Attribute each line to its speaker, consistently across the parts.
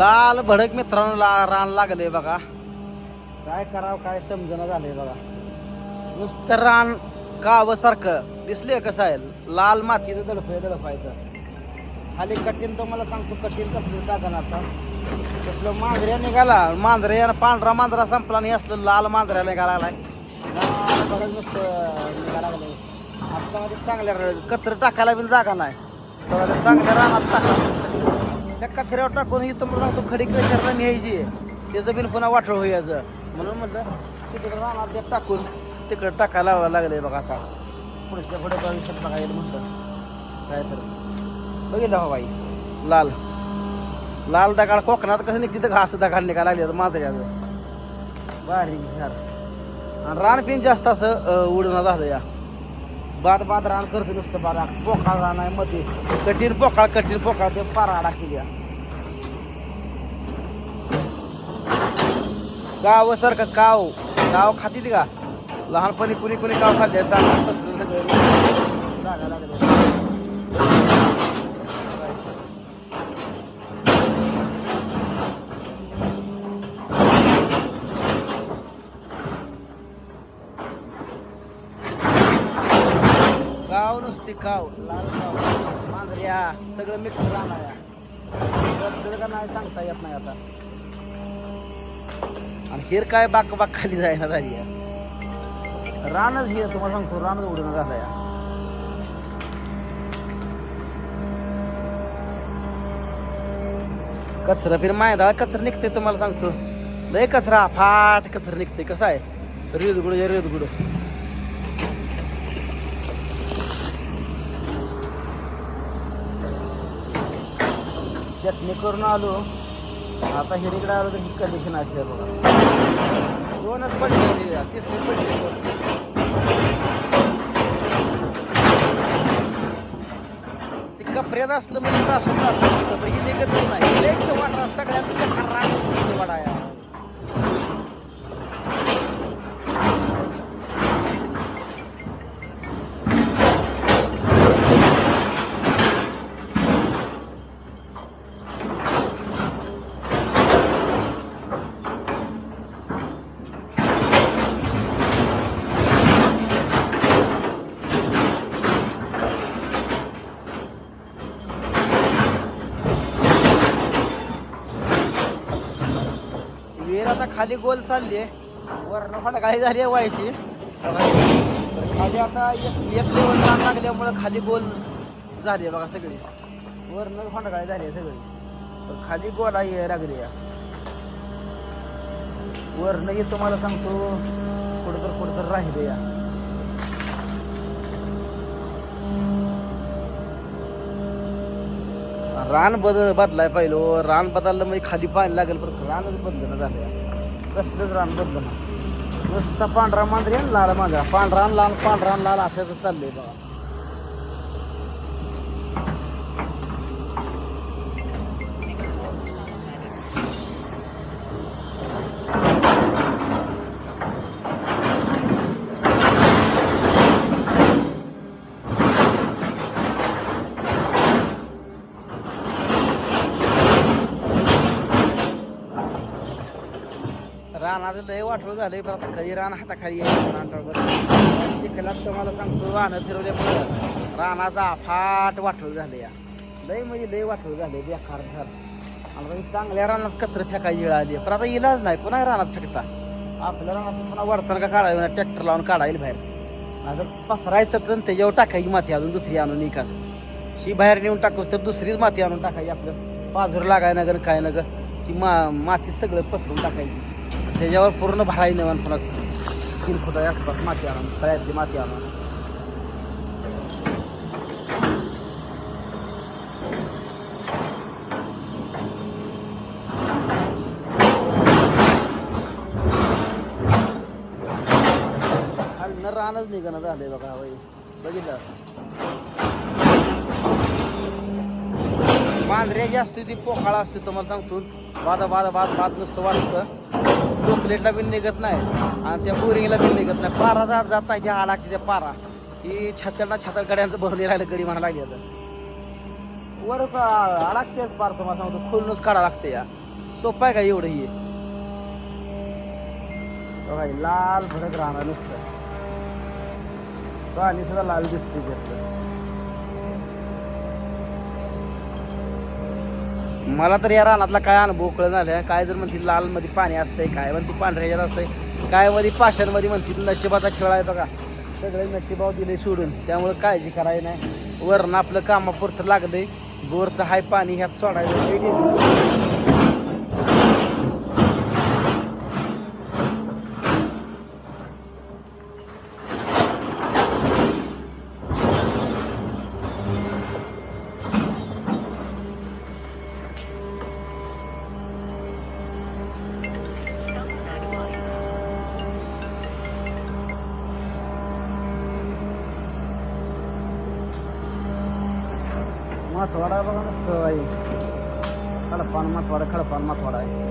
Speaker 1: लाल भडक मित्रांनो ला रान लागले बघा. काय करावं काय समजणं झालंय बघा. नुसतं रान काव सारखं दिसले कसं आहे? लाल मातीचं दडपय दडफायचं खाली कठीण तो मला सांगतो कठीण कसलं जागा आता. तसलं मांजऱ्या निघाला. मांजऱ्या पांढरा मांजरा संपला नाही असलं लाल मांजऱ्या निघाला लागलाय भडक नुसतं निघायला लागलंय. आता मध्ये चांगल्या कचरं टाकायला बी जागा नाही. चांगल्या रानात टाका. शक्का कचऱ्यावर टाकून इथं मला सांगतो खडी कशाला न्यायची. त्याचं बिन पुन्हा वाटळ होयाचं म्हणून म्हटलं तिकडे राहणार ते टाकून तिकडे टाकायला लागलं लागले बघा आता. पुढच्या पुढे भविष्यात बघायला म्हटलं काय तर. बघितलं हो बाई. लाल. लाल दगाड कोकणात कसं निघते तर घास दगाड निघायला लागले माझं बारीक झाड आणि रानपिन जास्त असं उडणं झालं या. बाद बाद रान करते नुसतं बारा. पोकाळ रान आहे मध्ये कठीण पोकाळ कठीण पोकाळ ते पाराडा केली गाव सारखं काव गाव खाती का? लहानपणी कुणी कुणी गाव खाल्ले सांगा. तसलं सगळं. लागलं. काव लाल गाव मांजऱ्या सगळं मिक्स राहणार का नाही सांगता येत नाही आता. आणि हेर काय बाक बाक खाली जायना झाली रानच हे तुम्हाला सांगतो रानच उडून झालं या कचरा फिर मायदा कचरा निघते तुम्हाला सांगतो. लय कचरा फाट कचरा निघते कसं आहे? रेदगुड रेदगुड चटणी करून आलो. आता हिरीकडे आलो तर ही कंडिशन अशी आहे बघा. दोनच पडली तिसरी पडली ते कपड्यात असलं म्हणजे तासून तासून पण ही निघत नाही. लेच सगळ्यात बेकार राग वाडा आहे. विहीर आता खाली गोल चालली आहे वरण फाटा झाली आहे व्हायची खाली आता एक एक लेवल रान लागल्यामुळं खाली गोल झाली आहे बघा सगळी. वरण फाटा झाली आहे सगळी. पण खाली गोल आहे लागली या वरण हे तुम्हाला सांगतो कुठं तर कुठं तर राहिले या रान बदल बदलाय पाहिलं. रान बदललं म्हणजे खाली पाणी लागेल पण रानच बदलणं झालं कसलंच रान बदलणं नुसता पांढरा मांजरी आणि लाल मांजरा. पांढरा आणि लाल पांढरा आणि लाल असं तर चाललंय बघा. रानाचं लय वाटलं झालंय पण आता कधी रान हाताखाली आहे चिखलात तुम्हाला सांगतो रानं फिरवल्यामुळं रानाचा अफाट वाटलं झालं या लय म्हणजे लय वाटलं झालं बेकार झालं. आणि चांगल्या रानात कचरं फेकायची वेळ आली. पण आता इलाज नाही पुन्हा रानात फेकता. आपल्या रानात पुन्हा वडसण का ना ट्रॅक्टर लावून काढायला बाहेर. आता पसरायचं तर त्याच्यावर टाकायची माती अजून दुसरी आणून निघा शी बाहेर नेऊन टाकूस तर दुसरीच माती आणून टाकायची आपलं. बाजूर लागाय नगर काय नगर ती मा माती सगळं पसरून टाकायची. त्याच्यावर पूर्ण भराई नेवान पुन्हा तीन फुटा आसपास माती आणून फळ्यातली माती आणून रानच निघणं झालंय बघा बाई बघितलं? मांजऱ्या जी असते ती पोखाळ असते तुम्हाला सांगतो. वादा बादा बाद बाद नसतं वाटतं. चॉकलेटला बिल निघत नाही आणि त्या बोरिंगला बिल निघत नाही. पारा जात जात नाही हा लागते त्या पारा. ही छत्याला छातर गड्यांचं भरून राहिलं गडी म्हणा लागली आता. वर अडाकतेच पार तुम्हाला सांगतो खोलूनच काढा लागते या. सोपं आहे का एवढं ही? लाल भडक राहणार नुसतं. पाणी सुद्धा लाल दिसते त्यातलं. मला तर या रानातला काय अनुभव कळ झालाय काय जर म्हणतील लाल मध्ये पाणी असतंय काय म्हणते पांढऱ्या ह्याच्यात असतंय काय मध्ये पाशांमध्ये म्हणतील नशिबाचा खेळ आहे बघा. सगळे नशिबाव दिले सोडून. त्यामुळे काळजी करायची नाही. वरण आपलं कामापुरतं लागलंय. बोरचं हाय पाणी ह्यात सोडायचं माथवाडा आहे बघा नसतं बाई. खडपान माथवाडा खडपान माथवाडा आहे.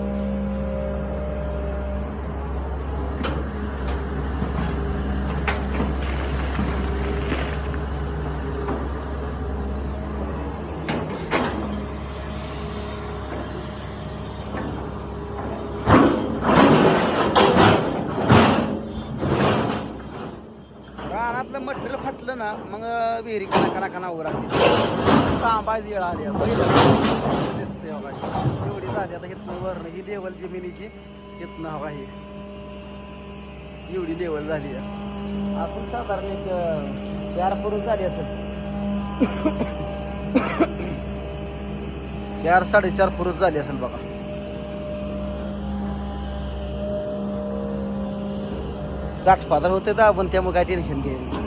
Speaker 1: रानातलं मटेरियल फाटलं ना मग विहिरी कना कना कना उभं राहते तांबायची वेळ आली दिसते हो बघा एवढी झाली आता इथनं वरण ही लेवल जमिनीची इथनं हवा ही एवढी लेवल झाली आहे. साधारण एक चार पुरुष झाली असेल. चार साडेचार पुरुष झाली असेल बघा. साठ फादर होते तर आपण त्यामुळे काय टेन्शन घ्यायचं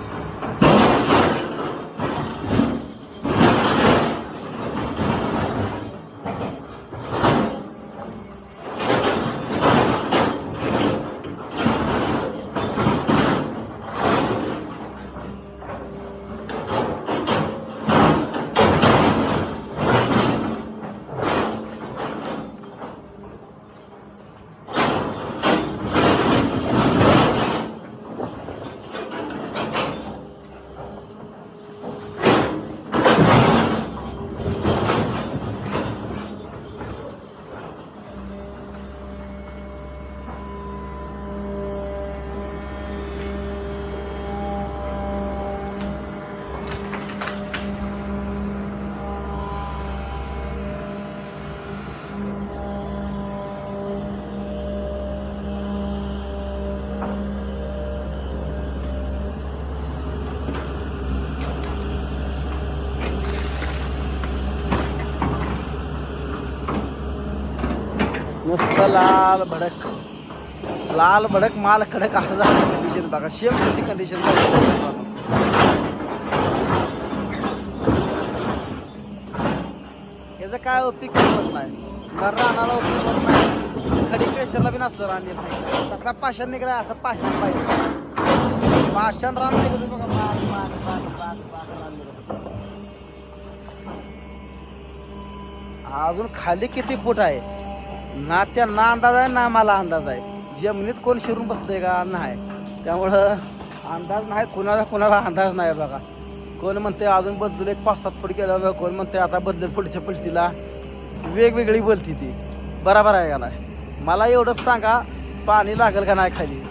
Speaker 1: नुसतं लाल भडक. लाल भडक माल कडक असं झालं कंडिशन बघा. शेम तशी कंडिशन याचं काय उपयोग होत नाही. ना रानाला उपयोग होत नाही. खडी क्रेशरला बी नसतं रान येत नाही. तसा पाषाण निघाला असं पाषाण पाहिजे. पाषाण रान निघतो बघा. रान अजून खाली किती फूट आहे? ना त्यांना अंदाज आहे ना मला अंदाज आहे. जमिनीत कोण शिरून बसतंय का नाही. त्यामुळं अंदाज नाही कोणाला कोणाला अंदाज नाही बघा. कोण म्हणते अजून बदलून एक पाच सात फूट गेला कोण म्हणते आता बदलेल पुढच्या पलटीला. वेगवेगळी बोलती ती. बरोबर आहे का नाही? मला एवढंच सांगा पाणी लागेल का नाही खाली?